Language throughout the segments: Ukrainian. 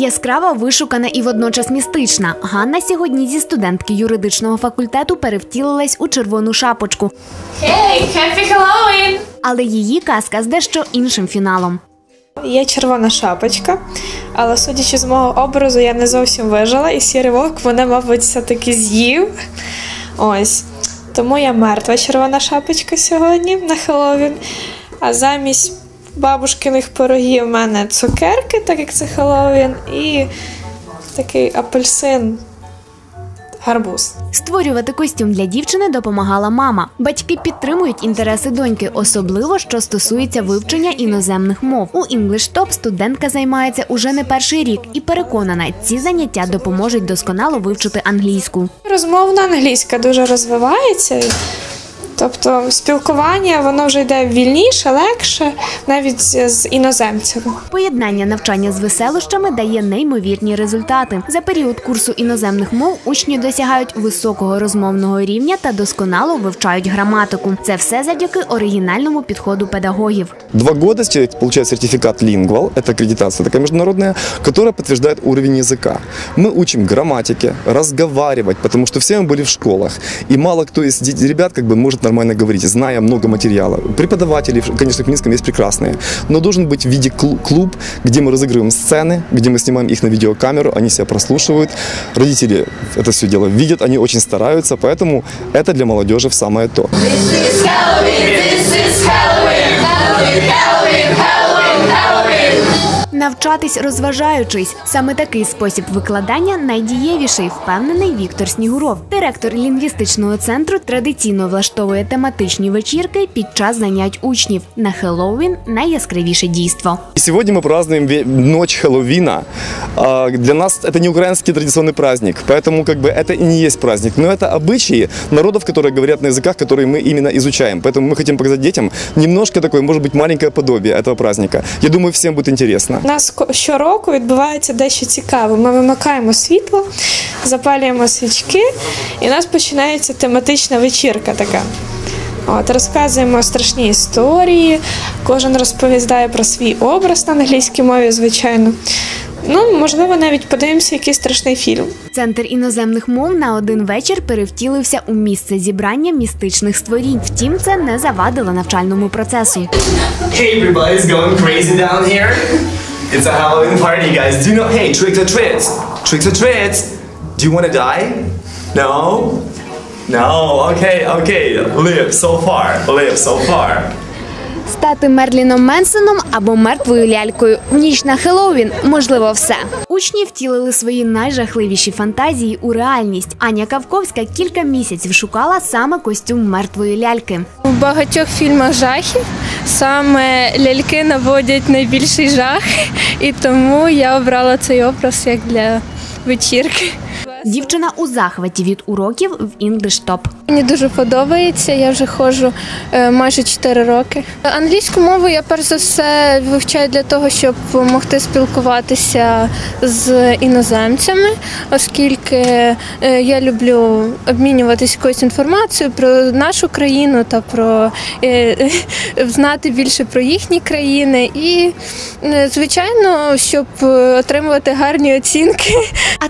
Яскрава, вишукана і водночас містична. Ганна сьогодні зі студентки юридичного факультету перевтілилась у червону шапочку, Hey, happy Halloween! але її казка з дещо іншим фіналом. Є червона шапочка, але судячи з мого образу, я не зовсім вижила, і сірий вовк мене, мабуть, все-таки з'їв. Ось. Тому я мертва червона шапочка сьогодні на Хеллоуін. А замість бабушкиних пирогів в мене цукерки, так як це Хеллоуін, і такий апельсин. Гарбуз. Створювати костюм для дівчини допомагала мама. Батьки підтримують інтереси доньки, особливо що стосується вивчення іноземних мов. У English Top студентка займається уже не перший рік і переконана, ці заняття допоможуть досконало вивчити англійську. Розмовна англійська дуже розвивається. Тобто спілкування воно вже йде вільніше, легше, навіть з з іноземцями. Поєднання навчання з веселощами дає неймовірні результати. За період курсу іноземних мов учні досягають високого розмовного рівня та досконало вивчають граматику. Це все завдяки оригінальному підходу педагогів. Два года человек получает сертификат Lingual, это аккредитация такая международная, которая подтверждает уровень языка. Мы учим грамматике, разговаривать, потому что все мы были в школах, и мало кто из де- ребят как бы может нормально говорить, зная много материала. Преподаватели, конечно, в Минском есть прекрасные, но должен быть в виде клу- клуб, где мы разыгрываем сцены, где мы снимаем их на видеокамеру, они себя прослушивают, родители это все дело видят, они очень стараются, поэтому это для молодежи самое то. Навчатись розважаючись. Саме такий спосіб викладання найдієвіший, впевнений Віктор Снігуров. Директор лінгвістичного центру традиційно влаштовує тематичні вечірки під час занять учнів. На Хеллоуін найяскравіше дійство. И сегодня мы празднуем ве- ночь Хэллоуина. А, Для нас это не украинский традиционный праздник, поэтому как бы это и не есть праздник, но это обычаи народов, которые говорят на языках, которые мы именно изучаем. Поэтому мы хотим показать детям немножко такое, может быть, маленькое подобие этого праздника. Я думаю, всем будет интересно. Нас щороку відбувається дещо цікаве. Ми вимикаємо світло, запалюємо свічки, і у нас починається тематична вечірка така. От, розказуємо страшні історії, кожен розповідає про свій образ на англійській мові, звичайно. Ну, можливо, навіть подивимося якийсь страшний фільм. Центр іноземних мов на один вечір перевтілився у місце зібрання містичних створінь. Втім, це не завадило навчальному процесу. Hey, everybody's going crazy down here. It's a Halloween party, guys. Do you know? Hey, tricks or treats? Tricks or treats? Do you want to die? No? No? Okay, okay. Live so far. Live so far. Стати Мерліном Менсоном або мертвою лялькою в ніч на Хеллоуін можливо все. Учні втілили свої найжахливіші фантазії у реальність. Аня Кавковська кілька місяців шукала саме костюм мертвої ляльки. У багатьох фільмах жахів саме ляльки наводять найбільший жах, і тому я обрала цей образ як для вечірки. Дівчина у захваті від уроків в English Top. Мені дуже подобається. Я вже ходжу е, майже 4 роки. Англійську мову я перш за все вивчаю для того, щоб могти спілкуватися з іноземцями, оскільки е, я люблю обмінюватися якоюсь інформацією про нашу країну та про е, знати більше про їхні країни. І, звичайно, щоб отримувати гарні оцінки.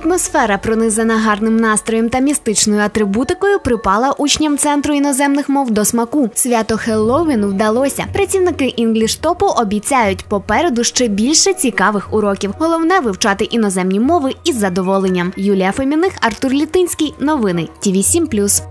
Атмосфера, пронизана гарним настроєм та містичною атрибутикою, припала учням центру іноземних мов до смаку. Свято Хеллоуіну вдалося. Працівники інгліш топу обіцяють попереду ще більше цікавих уроків. Головне вивчати іноземні мови із задоволенням. Юлія Феміних, Артур Літинський. Новини ТІВІ 7+.